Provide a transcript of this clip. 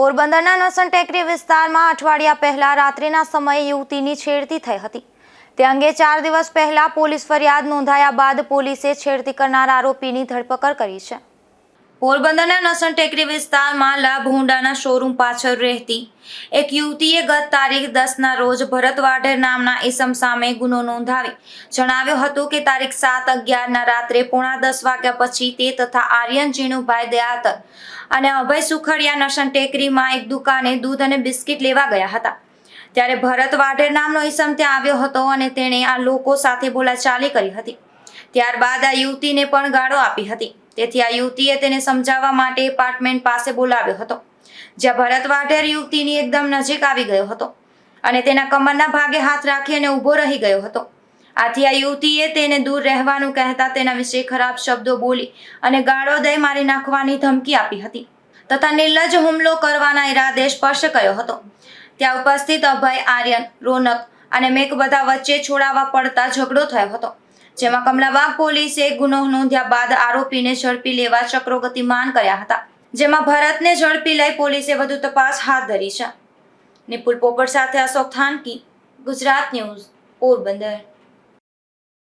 પોરબંદરના નસન ટેકરી વિસ્તારમાં અઠવાડિયા પહેલા રાત્રિના સમયે યુવતીની છેડતી થઈ હતી. તે અંગે ચાર દિવસ પહેલા પોલીસ ફરિયાદ નોંધાયા બાદ પોલીસે છેડતી કરનાર આરોપીની ધરપકડ કરી છે. પોરબંદરના નસન ટેકરી વિસ્તારમાં લાભ હુંડાના શોરૂમ પાછળ રહેતી એક યુવતીએ ગત તારીખ દસના રોજ ભરત વાઢેર નામના ઈસમ સામે ગુનો નોંધાવી જણાવ્યું હતું કે તારીખ સાત અગિયારના રાત્રે પોણા દસ વાગ્યા પછી તે તથા આર્યન જીણુભાઈ દયાતર અને અભય સુખડિયા નસન ટેકરીમાં એક દુકાને દૂધ અને બિસ્કિટ લેવા ગયા હતા. ત્યારે ભરત વાઢેર નામનો ઈસમ ત્યાં આવ્યો હતો અને તેણે આ લોકો સાથે બોલાચાલી કરી હતી. ત્યારબાદ આ યુવતીને પણ ગાળો આપી હતી. તેથી આ યુવતીએ તેને સમજાવવા માટે એપાર્ટમેન્ટ પાસે બોલાવ્યો હતો, જ્યાં ભરત વાઢેર યુવતીની એકદમ નજીક આવી ગયો હતો અને તેના કમરના ભાગે હાથ રાખી અને ઊભો રહી ગયો હતો. આથી આ યુવતીએ તેને દૂર રહેવાનું કહેતા તેના વિશે ખરાબ શબ્દો બોલી અને ગાળો દઈ મારી નાખવાની ધમકી આપી હતી તથા નિર્લજ હુમલો કરવાના ઈરાદે સ્પર્શ કર્યો હતો. ત્યાં ઉપસ્થિત અભય આર્યન, રોનક અને મેઘ બધા વચ્ચે છોડાવવા પડતા ઝઘડો થયો હતો. જેમાં કમલાબાગ પોલીસે ગુનો નોંધ્યા બાદ આરોપીને ઝડપી લેવા ચક્રો ગતિમાન કર્યા હતા. જેમાં ભરતને ઝડપી લઈ પોલીસે વધુ તપાસ હાથ ધરી છે. નિપુલ પોપટ સાથે અશોક થાનકી, ગુજરાત ન્યૂઝ, પોરબંદર.